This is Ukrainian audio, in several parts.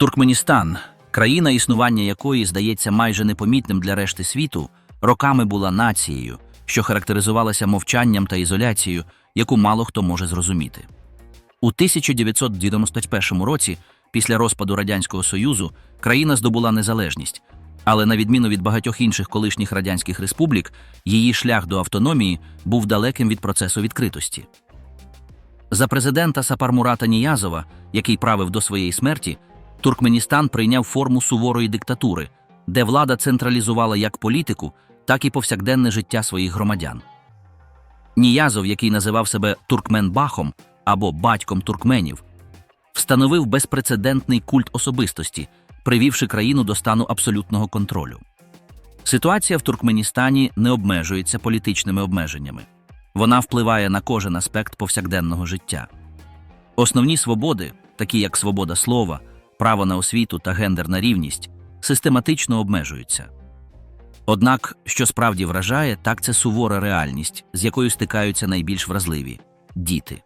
Туркменістан, країна, існування якої здається майже непомітним для решти світу, роками була нацією, що характеризувалася мовчанням та ізоляцією, яку мало хто може зрозуміти. У 1991 році, після розпаду Радянського Союзу, країна здобула незалежність, але на відміну від багатьох інших колишніх радянських республік, її шлях до автономії був далеким від процесу відкритості. За президента Сапармурата Ніязова, який правив до своєї смерті, Туркменістан прийняв форму суворої диктатури, де влада централізувала як політику, так і повсякденне життя своїх громадян. Ніязов, який називав себе Туркменбахом або батьком туркменів, встановив безпрецедентний культ особистості, привівши країну до стану абсолютного контролю. Ситуація в Туркменістані не обмежується політичними обмеженнями. Вона впливає на кожен аспект повсякденного життя. Основні свободи, такі як свобода слова, право на освіту та гендерна рівність, систематично обмежуються. Однак, що справді вражає, так це сувора реальність, з якою стикаються найбільш вразливі діти.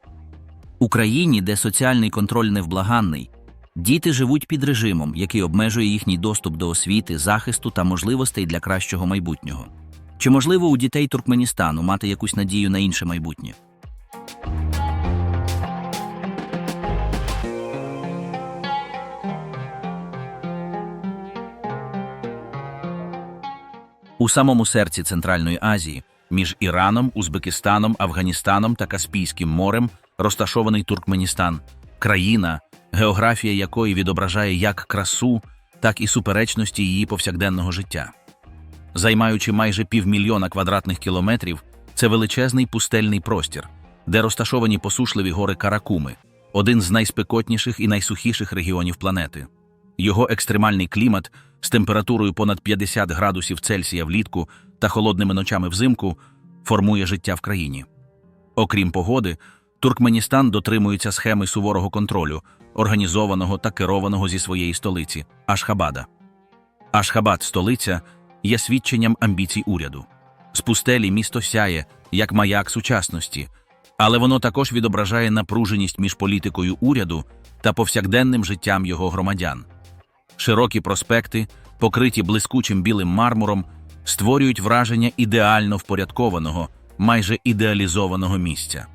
У країні, де соціальний контроль невблаганний, діти живуть під режимом, який обмежує їхній доступ до освіти, захисту та можливостей для кращого майбутнього. Чи можливо у дітей Туркменістану мати якусь надію на інше майбутнє? У самому серці Центральної Азії, між Іраном, Узбекистаном, Афганістаном та Каспійським морем, розташований Туркменістан, країна, географія якої відображає як красу, так і суперечності її повсякденного життя. Займаючи майже півмільйона квадратних кілометрів, це величезний пустельний простір, де розташовані посушливі гори Каракуми, один з найспекотніших і найсухіших регіонів планети. Його екстремальний клімат з температурою понад 50 градусів Цельсія влітку та холодними ночами взимку формує життя в країні. Окрім погоди, Туркменістан дотримується схеми суворого контролю, організованого та керованого зі своєї столиці Ашхабада. Ашхабад, столиця, є свідченням амбіцій уряду. З пустелі місто сяє, як маяк сучасності, але воно також відображає напруженість між політикою уряду та повсякденним життям його громадян. Широкі проспекти, покриті блискучим білим мармуром, створюють враження ідеально впорядкованого, майже ідеалізованого місця.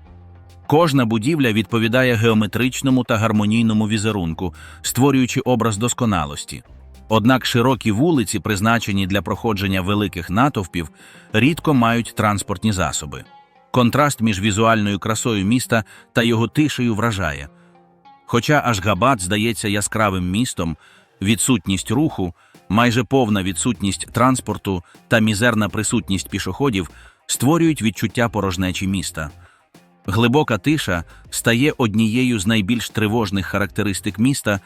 Кожна будівля відповідає геометричному та гармонійному візерунку, створюючи образ досконалості. Однак широкі вулиці, призначені для проходження великих натовпів, рідко мають транспортні засоби. Контраст між візуальною красою міста та його тишею вражає. Хоча Ашгабад здається яскравим містом, відсутність руху, майже повна відсутність транспорту та мізерна присутність пішоходів створюють відчуття порожнечі міста. Глибока тиша стає однією з найбільш тривожних характеристик міста,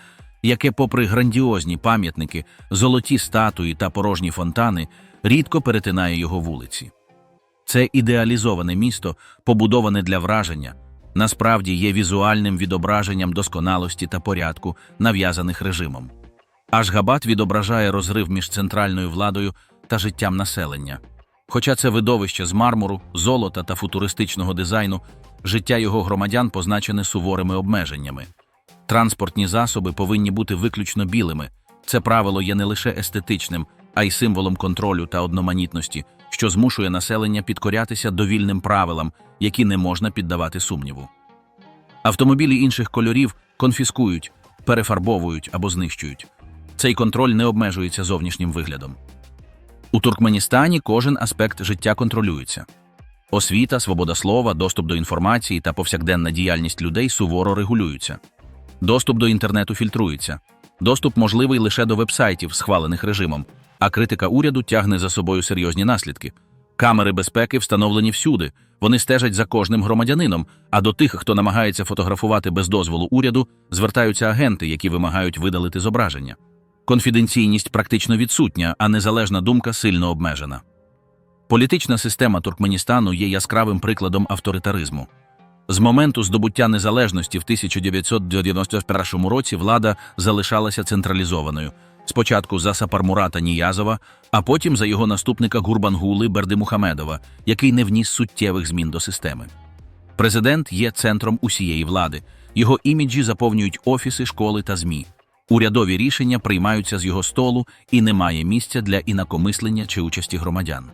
яке, попри грандіозні пам'ятники, золоті статуї та порожні фонтани, рідко перетинає його вулиці. Це ідеалізоване місто, побудоване для враження, насправді є візуальним відображенням досконалості та порядку, нав'язаних режимом. Ашгабад відображає розрив між центральною владою та життям населення. Хоча це видовище з мармуру, золота та футуристичного дизайну, життя його громадян позначене суворими обмеженнями. Транспортні засоби повинні бути виключно білими. Це правило є не лише естетичним, а й символом контролю та одноманітності, що змушує населення підкорятися довільним правилам, які не можна піддавати сумніву. Автомобілі інших кольорів конфіскують, перефарбовують або знищують. Цей контроль не обмежується зовнішнім виглядом. У Туркменістані кожен аспект життя контролюється. Освіта, свобода слова, доступ до інформації та повсякденна діяльність людей суворо регулюються. Доступ до інтернету фільтрується. Доступ можливий лише до вебсайтів, схвалених режимом, а критика уряду тягне за собою серйозні наслідки. Камери безпеки встановлені всюди, вони стежать за кожним громадянином, а до тих, хто намагається фотографувати без дозволу уряду, звертаються агенти, які вимагають видалити зображення. Конфіденційність практично відсутня, а незалежна думка сильно обмежена. Політична система Туркменістану є яскравим прикладом авторитаризму. З моменту здобуття незалежності в 1991 році влада залишалася централізованою. Спочатку за Сапармурата Ніязова, а потім за його наступника Гурбангули Бердимухамедова, який не вніс суттєвих змін до системи. Президент є центром усієї влади. Його іміджі заповнюють офіси, школи та ЗМІ. Урядові рішення приймаються з його столу і немає місця для інакомислення чи участі громадян.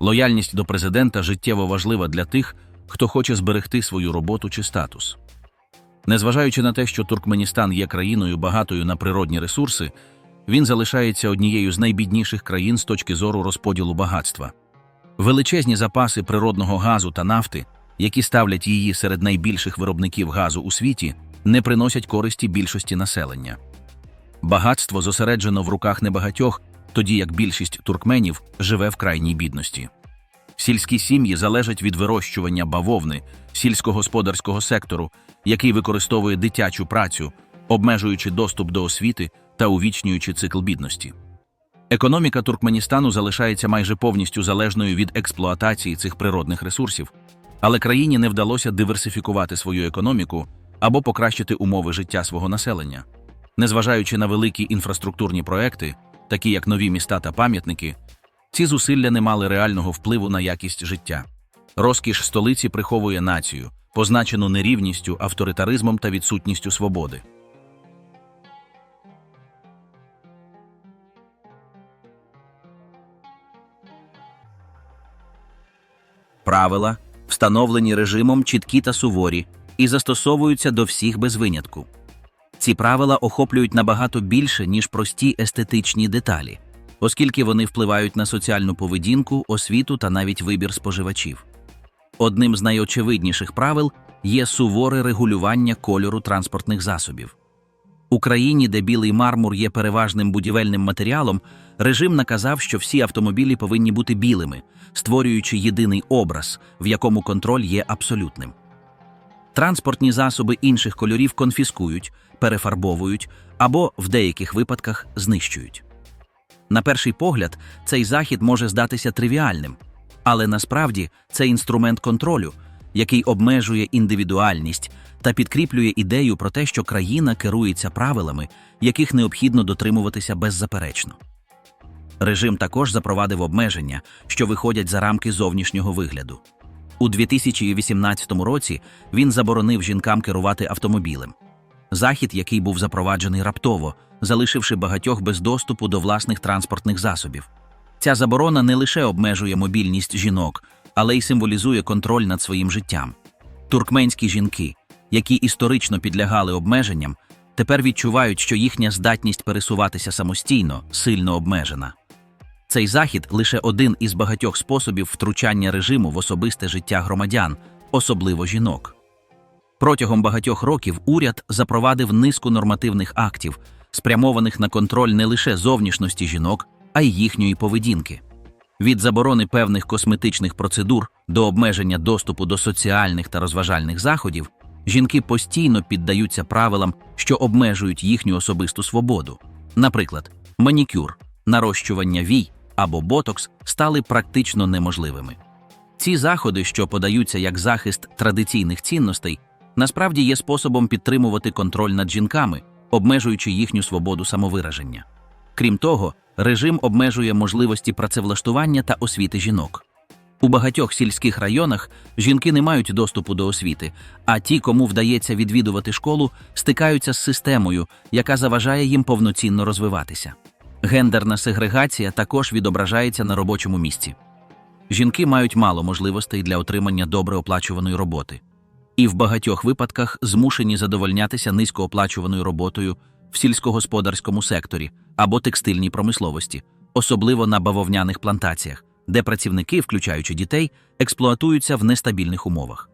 Лояльність до президента життєво важлива для тих, хто хоче зберегти свою роботу чи статус. Незважаючи на те, що Туркменістан є країною багатою на природні ресурси, він залишається однією з найбідніших країн з точки зору розподілу багатства. Величезні запаси природного газу та нафти, які ставлять її серед найбільших виробників газу у світі, не приносять користі більшості населення. Багатство зосереджено в руках небагатьох, тоді як більшість туркменів живе в крайній бідності. Сільські сім'ї залежать від вирощування бавовни, сільськогосподарського сектору, який використовує дитячу працю, обмежуючи доступ до освіти та увічнюючи цикл бідності. Економіка Туркменістану залишається майже повністю залежною від експлуатації цих природних ресурсів, але країні не вдалося диверсифікувати свою економіку або покращити умови життя свого населення. Незважаючи на великі інфраструктурні проекти, такі як нові міста та пам'ятники, ці зусилля не мали реального впливу на якість життя. Розкіш столиці приховує націю, позначену нерівністю, авторитаризмом та відсутністю свободи. Правила, встановлені режимом, чіткі та суворі, і застосовуються до всіх без винятку. Ці правила охоплюють набагато більше, ніж прості естетичні деталі, оскільки вони впливають на соціальну поведінку, освіту та навіть вибір споживачів. Одним з найочевидніших правил є суворе регулювання кольору транспортних засобів. У країні, де білий мармур є переважним будівельним матеріалом, режим наказав, що всі автомобілі повинні бути білими, створюючи єдиний образ, в якому контроль є абсолютним. Транспортні засоби інших кольорів конфіскують, перефарбовують або в деяких випадках знищують. На перший погляд, цей захід може здатися тривіальним, але насправді це інструмент контролю, який обмежує індивідуальність та підкріплює ідею про те, що країна керується правилами, яких необхідно дотримуватися беззаперечно. Режим також запровадив обмеження, що виходять за рамки зовнішнього вигляду. У 2018 році він заборонив жінкам керувати автомобілем. Захід, який був запроваджений раптово, залишивши багатьох без доступу до власних транспортних засобів. Ця заборона не лише обмежує мобільність жінок, але й символізує контроль над своїм життям. Туркменські жінки, які історично підлягали обмеженням, тепер відчувають, що їхня здатність пересуватися самостійно сильно обмежена. Цей захід лише один із багатьох способів втручання режиму в особисте життя громадян, особливо жінок. Протягом багатьох років уряд запровадив низку нормативних актів, спрямованих на контроль не лише зовнішності жінок, а й їхньої поведінки. Від заборони певних косметичних процедур до обмеження доступу до соціальних та розважальних заходів, жінки постійно піддаються правилам, що обмежують їхню особисту свободу. Наприклад, манікюр, нарощування вій або ботокс стали практично неможливими. Ці заходи, що подаються як захист традиційних цінностей, насправді є способом підтримувати контроль над жінками, обмежуючи їхню свободу самовираження. Крім того, режим обмежує можливості працевлаштування та освіти жінок. У багатьох сільських районах жінки не мають доступу до освіти, а ті, кому вдається відвідувати школу, стикаються з системою, яка заважає їм повноцінно розвиватися. Гендерна сегрегація також відображається на робочому місці. Жінки мають мало можливостей для отримання добре оплачуваної роботи, і в багатьох випадках змушені задовольнятися низькооплачуваною роботою в сільськогосподарському секторі або текстильній промисловості, особливо на бавовняних плантаціях, де працівники, включаючи дітей, експлуатуються в нестабільних умовах.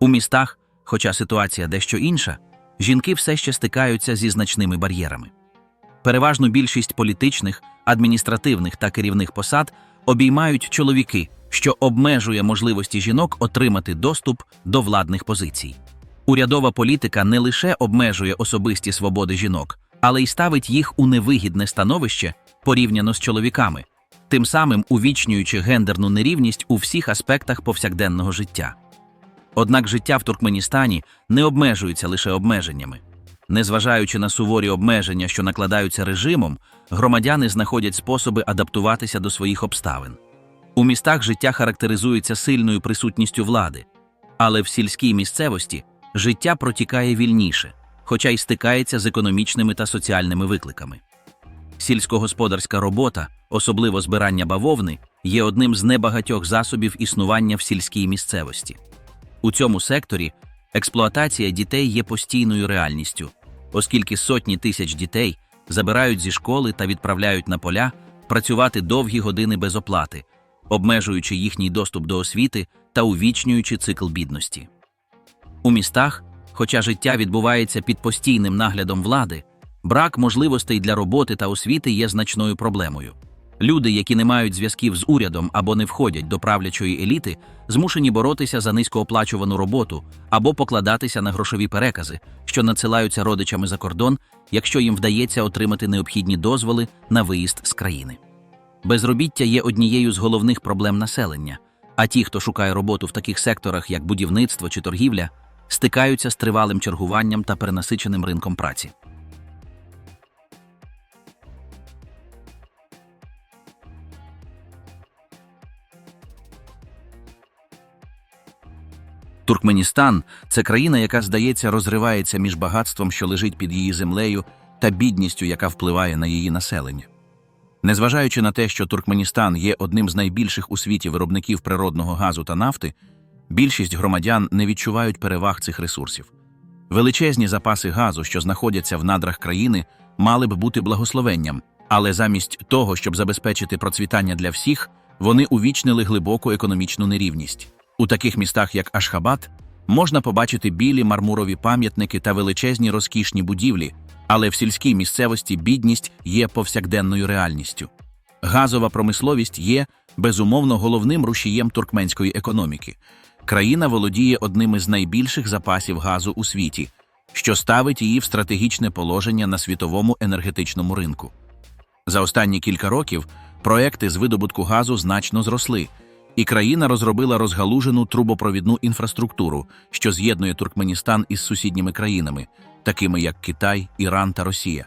У містах, хоча ситуація дещо інша, жінки все ще стикаються зі значними бар'єрами. Переважну більшість політичних, адміністративних та керівних посад обіймають чоловіки, що обмежує можливості жінок отримати доступ до владних позицій. Урядова політика не лише обмежує особисті свободи жінок, але й ставить їх у невигідне становище порівняно з чоловіками, тим самим увічнюючи гендерну нерівність у всіх аспектах повсякденного життя. Однак життя в Туркменістані не обмежується лише обмеженнями. Незважаючи на суворі обмеження, що накладаються режимом, громадяни знаходять способи адаптуватися до своїх обставин. У містах життя характеризується сильною присутністю влади, але в сільській місцевості життя протікає вільніше, хоча й стикається з економічними та соціальними викликами. Сільськогосподарська робота, особливо збирання бавовни, є одним з небагатьох засобів існування в сільській місцевості. У цьому секторі експлуатація дітей є постійною реальністю, оскільки сотні тисяч дітей забирають зі школи та відправляють на поля працювати довгі години без оплати, обмежуючи їхній доступ до освіти та увічнюючи цикл бідності. У містах, хоча життя відбувається під постійним наглядом влади, брак можливостей для роботи та освіти є значною проблемою. Люди, які не мають зв'язків з урядом або не входять до правлячої еліти, змушені боротися за низькооплачувану роботу або покладатися на грошові перекази, що надсилаються родичами за кордон, якщо їм вдається отримати необхідні дозволи на виїзд з країни. Безробіття є однією з головних проблем населення, а ті, хто шукає роботу в таких секторах, як будівництво чи торгівля, стикаються з тривалим чергуванням та перенасиченим ринком праці. Туркменістан це країна, яка, здається, розривається між багатством, що лежить під її землею, та бідністю, яка впливає на її населення. Незважаючи на те, що Туркменістан є одним з найбільших у світі виробників природного газу та нафти, більшість громадян не відчувають переваг цих ресурсів. Величезні запаси газу, що знаходяться в надрах країни, мали б бути благословенням, але замість того, щоб забезпечити процвітання для всіх, вони увічнили глибоку економічну нерівність. У таких містах, як Ашхабад, можна побачити білі мармурові пам'ятники та величезні розкішні будівлі, але в сільській місцевості бідність є повсякденною реальністю. Газова промисловість є, безумовно, головним рушієм туркменської економіки. Країна володіє одним із найбільших запасів газу у світі, що ставить її в стратегічне положення на світовому енергетичному ринку. За останні кілька років проекти з видобутку газу значно зросли, і країна розробила розгалужену трубопровідну інфраструктуру, що з'єднує Туркменістан із сусідніми країнами, такими як Китай, Іран та Росія.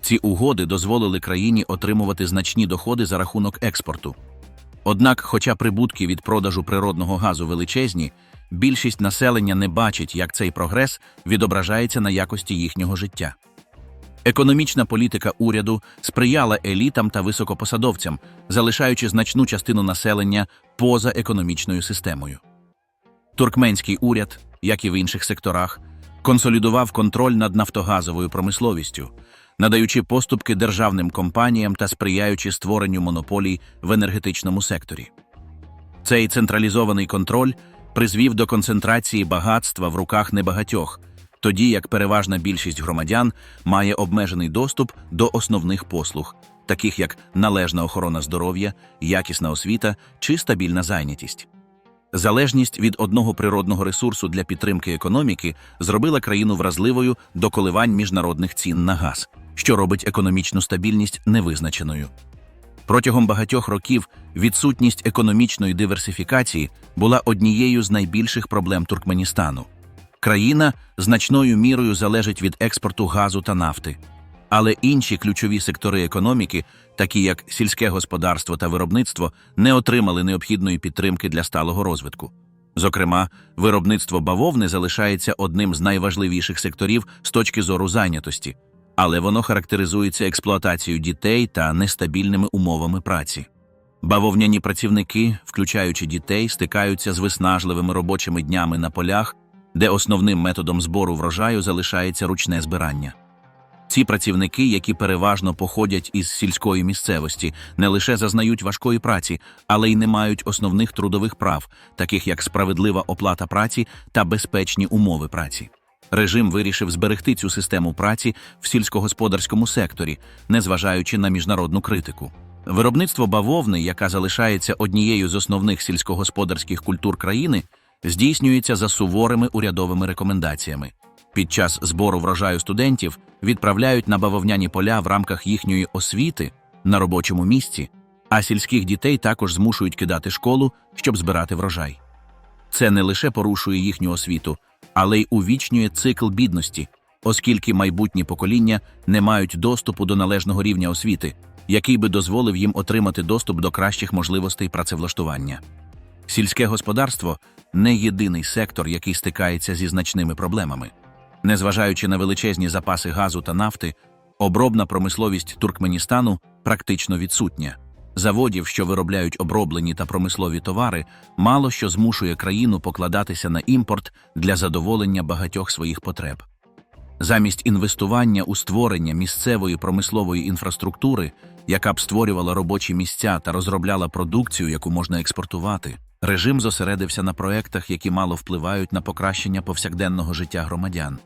Ці угоди дозволили країні отримувати значні доходи за рахунок експорту. Однак, хоча прибутки від продажу природного газу величезні, більшість населення не бачить, як цей прогрес відображається на якості їхнього життя. Економічна політика уряду сприяла елітам та високопосадовцям, залишаючи значну частину населення поза економічною системою. Туркменський уряд, як і в інших секторах, консолідував контроль над нафтогазовою промисловістю, надаючи поступки державним компаніям та сприяючи створенню монополій в енергетичному секторі. Цей централізований контроль призвів до концентрації багатства в руках небагатьох, тоді як переважна більшість громадян має обмежений доступ до основних послуг, таких як належна охорона здоров'я, якісна освіта чи стабільна зайнятість. Залежність від одного природного ресурсу для підтримки економіки зробила країну вразливою до коливань міжнародних цін на газ, що робить економічну стабільність невизначеною. Протягом багатьох років відсутність економічної диверсифікації була однією з найбільших проблем Туркменістану. Країна значною мірою залежить від експорту газу та нафти, але інші ключові сектори економіки, такі як сільське господарство та виробництво, не отримали необхідної підтримки для сталого розвитку. Зокрема, виробництво бавовни залишається одним з найважливіших секторів з точки зору зайнятості, але воно характеризується експлуатацією дітей та нестабільними умовами праці. Бавовняні працівники, включаючи дітей, стикаються з виснажливими робочими днями на полях, де основним методом збору врожаю залишається ручне збирання. Ці працівники, які переважно походять із сільської місцевості, не лише зазнають важкої праці, але й не мають основних трудових прав, таких як справедлива оплата праці та безпечні умови праці. Режим вирішив зберегти цю систему праці в сільськогосподарському секторі, незважаючи на міжнародну критику. Виробництво бавовни, яка залишається однією з основних сільськогосподарських культур країни, здійснюється за суворими урядовими рекомендаціями. Під час збору врожаю студентів відправляють на бавовняні поля в рамках їхньої освіти на робочому місці, а сільських дітей також змушують кидати школу, щоб збирати врожай. Це не лише порушує їхню освіту, але й увічнює цикл бідності, оскільки майбутні покоління не мають доступу до належного рівня освіти, який би дозволив їм отримати доступ до кращих можливостей працевлаштування. Сільське господарство не єдиний сектор, який стикається зі значними проблемами. Незважаючи на величезні запаси газу та нафти, обробна промисловість Туркменістану практично відсутня. Заводів, що виробляють оброблені та промислові товари, мало що змушує країну покладатися на імпорт для задоволення багатьох своїх потреб. Замість інвестування у створення місцевої промислової інфраструктури, яка б створювала робочі місця та розробляла продукцію, яку можна експортувати, режим зосередився на проектах, які мало впливають на покращення повсякденного життя громадян.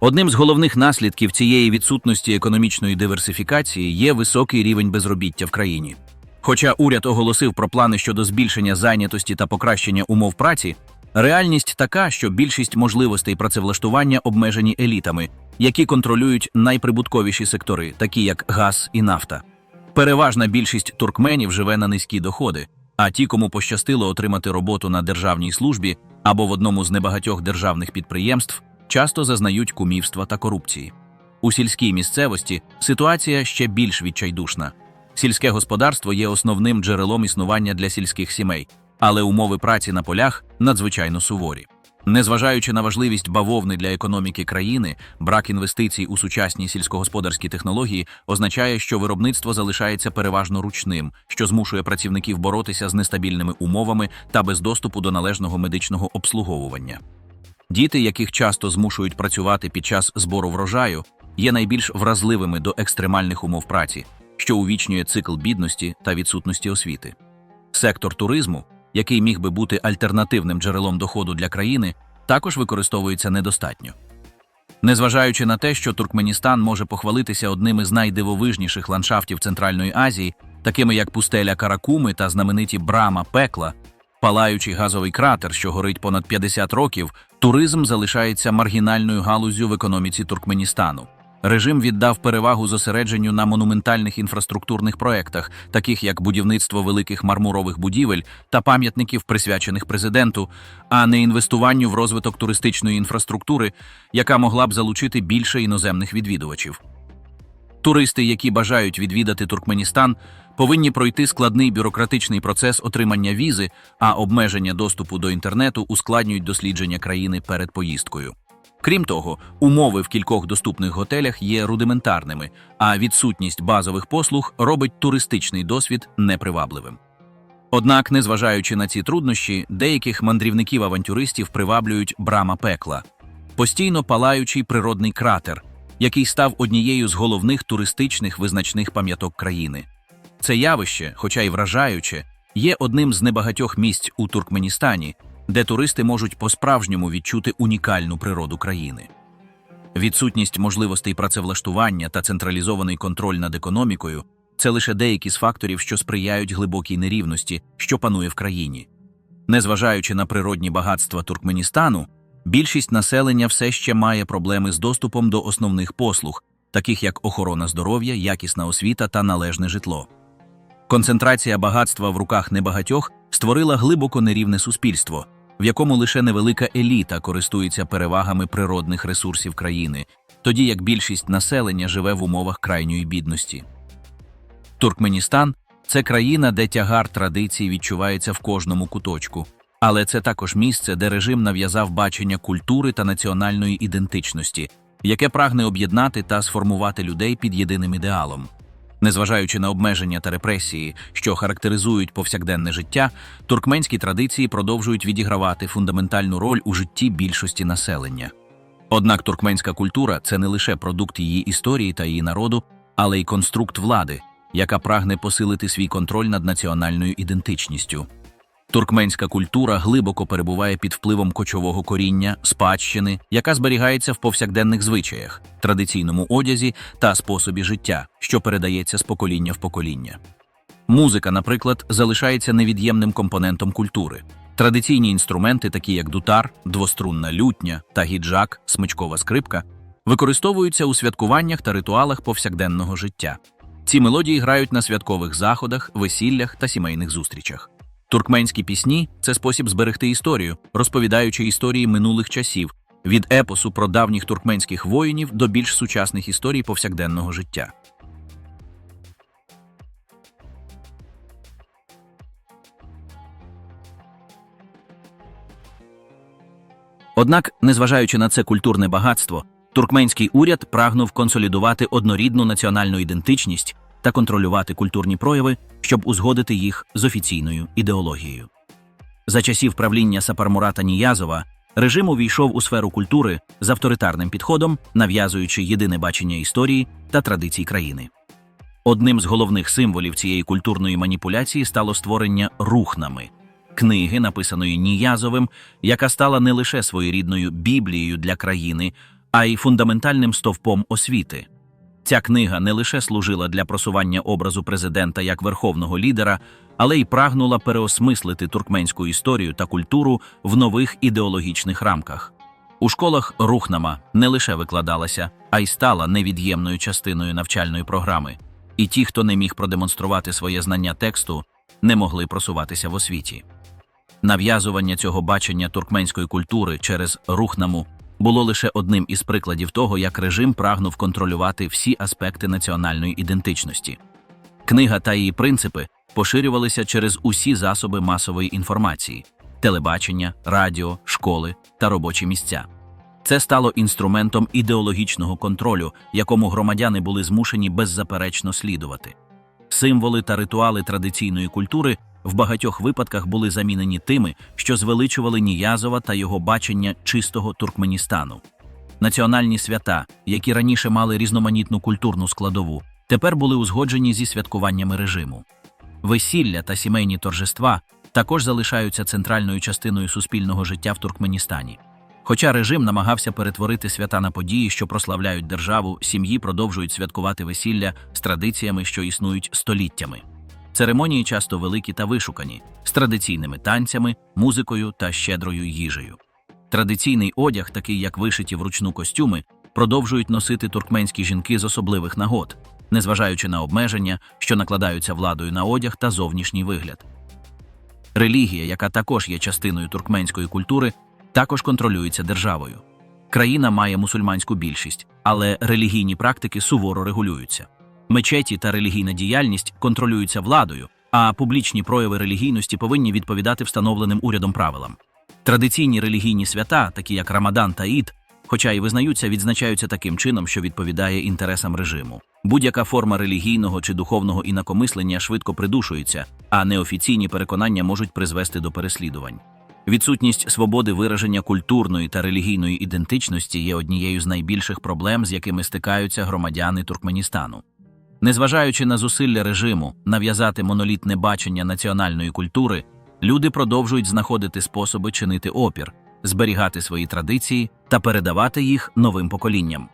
Одним з головних наслідків цієї відсутності економічної диверсифікації є високий рівень безробіття в країні. Хоча уряд оголосив про плани щодо збільшення зайнятості та покращення умов праці, реальність така, що більшість можливостей працевлаштування обмежені елітами, які контролюють найприбутковіші сектори, такі як газ і нафта. Переважна більшість туркменів живе на низькі доходи, а ті, кому пощастило отримати роботу на державній службі або в одному з небагатьох державних підприємств, часто зазнають кумівства та корупції. У сільській місцевості ситуація ще більш відчайдушна. Сільське господарство є основним джерелом існування для сільських сімей, але умови праці на полях надзвичайно суворі. Незважаючи на важливість бавовни для економіки країни, брак інвестицій у сучасні сільськогосподарські технології означає, що виробництво залишається переважно ручним, що змушує працівників боротися з нестабільними умовами та без доступу до належного медичного обслуговування. Діти, яких часто змушують працювати під час збору врожаю, є найбільш вразливими до екстремальних умов праці, що увічнює цикл бідності та відсутності освіти. Сектор туризму, який міг би бути альтернативним джерелом доходу для країни, також використовується недостатньо. Незважаючи на те, що Туркменістан може похвалитися одним із найдивовижніших ландшафтів Центральної Азії, такими як пустеля Каракуми та знамениті Брама Пекла, палаючий газовий кратер, що горить понад 50 років, туризм залишається маргінальною галузю в економіці Туркменістану. Режим віддав перевагу зосередженню на монументальних інфраструктурних проектах, таких як будівництво великих мармурових будівель та пам'ятників, присвячених президенту, а не інвестуванню в розвиток туристичної інфраструктури, яка могла б залучити більше іноземних відвідувачів. Туристи, які бажають відвідати Туркменістан, повинні пройти складний бюрократичний процес отримання візи, а обмеження доступу до інтернету ускладнюють дослідження країни перед поїздкою. Крім того, умови в кількох доступних готелях є рудиментарними, а відсутність базових послуг робить туристичний досвід непривабливим. Однак, незважаючи на ці труднощі, деяких мандрівників-авантюристів приваблюють брама пекла, постійно палаючий природний кратер, який став однією з головних туристичних визначних пам'яток країни. Це явище, хоча й вражаюче, є одним з небагатьох місць у Туркменістані, де туристи можуть по-справжньому відчути унікальну природу країни. Відсутність можливостей працевлаштування та централізований контроль над економікою це лише деякі з факторів, що сприяють глибокій нерівності, що панує в країні. Незважаючи на природні багатства Туркменістану, більшість населення все ще має проблеми з доступом до основних послуг, таких як охорона здоров'я, якісна освіта та належне житло. Концентрація багатства в руках небагатьох створила глибоко нерівне суспільство, в якому лише невелика еліта користується перевагами природних ресурсів країни, тоді як більшість населення живе в умовах крайньої бідності. Туркменістан це країна, де тягар традицій відчувається в кожному куточку, але це також місце, де режим нав'язав бачення культури та національної ідентичності, яке прагне об'єднати та сформувати людей під єдиним ідеалом. Незважаючи на обмеження та репресії, що характеризують повсякденне життя, туркменські традиції продовжують відігравати фундаментальну роль у житті більшості населення. Однак туркменська культура це не лише продукт її історії та її народу, але й конструкт влади, яка прагне посилити свій контроль над національною ідентичністю. Туркменська культура глибоко перебуває під впливом кочового коріння, спадщини, яка зберігається в повсякденних звичаях, традиційному одязі та способі життя, що передається з покоління в покоління. Музика, наприклад, залишається невід'ємним компонентом культури. Традиційні інструменти, такі як дутар, двострунна лютня та гіджак, смичкова скрипка, використовуються у святкуваннях та ритуалах повсякденного життя. Ці мелодії грають на святкових заходах, весіллях та сімейних зустрічах. Туркменські пісні це спосіб зберегти історію, розповідаючи історії минулих часів від епосу про давніх туркменських воїнів до більш сучасних історій повсякденного життя. Однак, незважаючи на це культурне багатство, туркменський уряд прагнув консолідувати однорідну національну ідентичність та контролювати культурні прояви, щоб узгодити їх з офіційною ідеологією. За часів правління Сапармурата Ніязова режим увійшов у сферу культури з авторитарним підходом, нав'язуючи єдине бачення історії та традицій країни. Одним з головних символів цієї культурної маніпуляції стало створення рухнами книги, написаної Ніязовим, яка стала не лише своєрідною біблією для країни, а й фундаментальним стовпом освіти. Ця книга не лише служила для просування образу президента як верховного лідера, але й прагнула переосмислити туркменську історію та культуру в нових ідеологічних рамках. У школах Рухнама не лише викладалася, а й стала невід'ємною частиною навчальної програми. І ті, хто не міг продемонструвати своє знання тексту, не могли просуватися в освіті. Нав'язування цього бачення туркменської культури через Рухнаму було лише одним із прикладів того, як режим прагнув контролювати всі аспекти національної ідентичності. Книга та її принципи поширювалися через усі засоби масової інформації телебачення, радіо, школи та робочі місця. Це стало інструментом ідеологічного контролю, якому громадяни були змушені беззаперечно слідувати. Символи та ритуали традиційної культури в багатьох випадках були замінені тими, що звеличували Ніязова та його бачення чистого Туркменістану. Національні свята, які раніше мали різноманітну культурну складову, тепер були узгоджені зі святкуваннями режиму. Весілля та сімейні торжества також залишаються центральною частиною суспільного життя в Туркменістані. Хоча режим намагався перетворити свята на події, що прославляють державу, сім'ї продовжують святкувати весілля з традиціями, що існують століттями. Церемонії часто великі та вишукані, з традиційними танцями, музикою та щедрою їжею. Традиційний одяг, такий як вишиті вручну костюми, продовжують носити туркменські жінки з особливих нагод, незважаючи на обмеження, що накладаються владою на одяг та зовнішній вигляд. Релігія, яка також є частиною туркменської культури, також контролюється державою. Країна має мусульманську більшість, але релігійні практики суворо регулюються. Мечеті та релігійна діяльність контролюються владою, а публічні прояви релігійності повинні відповідати встановленим урядом правилам. Традиційні релігійні свята, такі як Рамадан та Ід, хоча й визнаються, відзначаються таким чином, що відповідає інтересам режиму. Будь-яка форма релігійного чи духовного інакомислення швидко придушується, а неофіційні переконання можуть призвести до переслідувань. Відсутність свободи вираження культурної та релігійної ідентичності є однією з найбільших проблем, з якими стикаються громадяни Туркменістану. Незважаючи на зусилля режиму нав'язати монолітне бачення національної культури, люди продовжують знаходити способи чинити опір, зберігати свої традиції та передавати їх новим поколінням.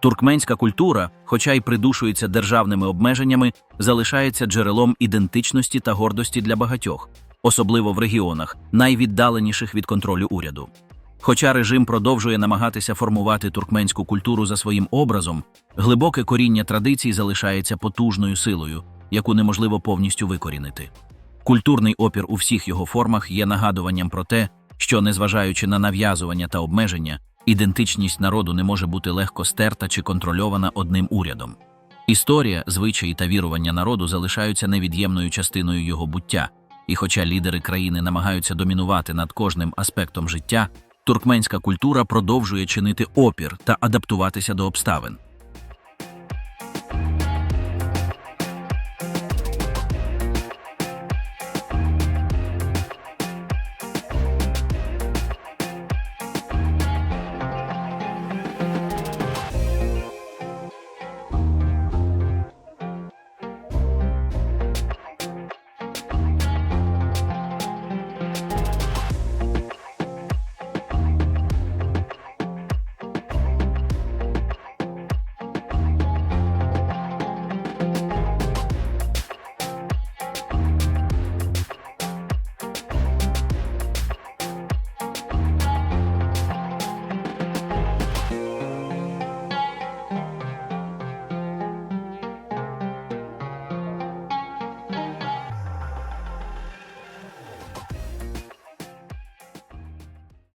Туркменська культура, хоча й придушується державними обмеженнями, залишається джерелом ідентичності та гордості для багатьох, особливо в регіонах, найвіддаленіших від контролю уряду. Хоча режим продовжує намагатися формувати туркменську культуру за своїм образом, глибоке коріння традицій залишається потужною силою, яку неможливо повністю викорінити. Культурний опір у всіх його формах є нагадуванням про те, що, незважаючи на нав'язування та обмеження, ідентичність народу не може бути легко стерта чи контрольована одним урядом. Історія, звичаї та вірування народу залишаються невід'ємною частиною його буття, і хоча лідери країни намагаються домінувати над кожним аспектом життя, туркменська культура продовжує чинити опір та адаптуватися до обставин.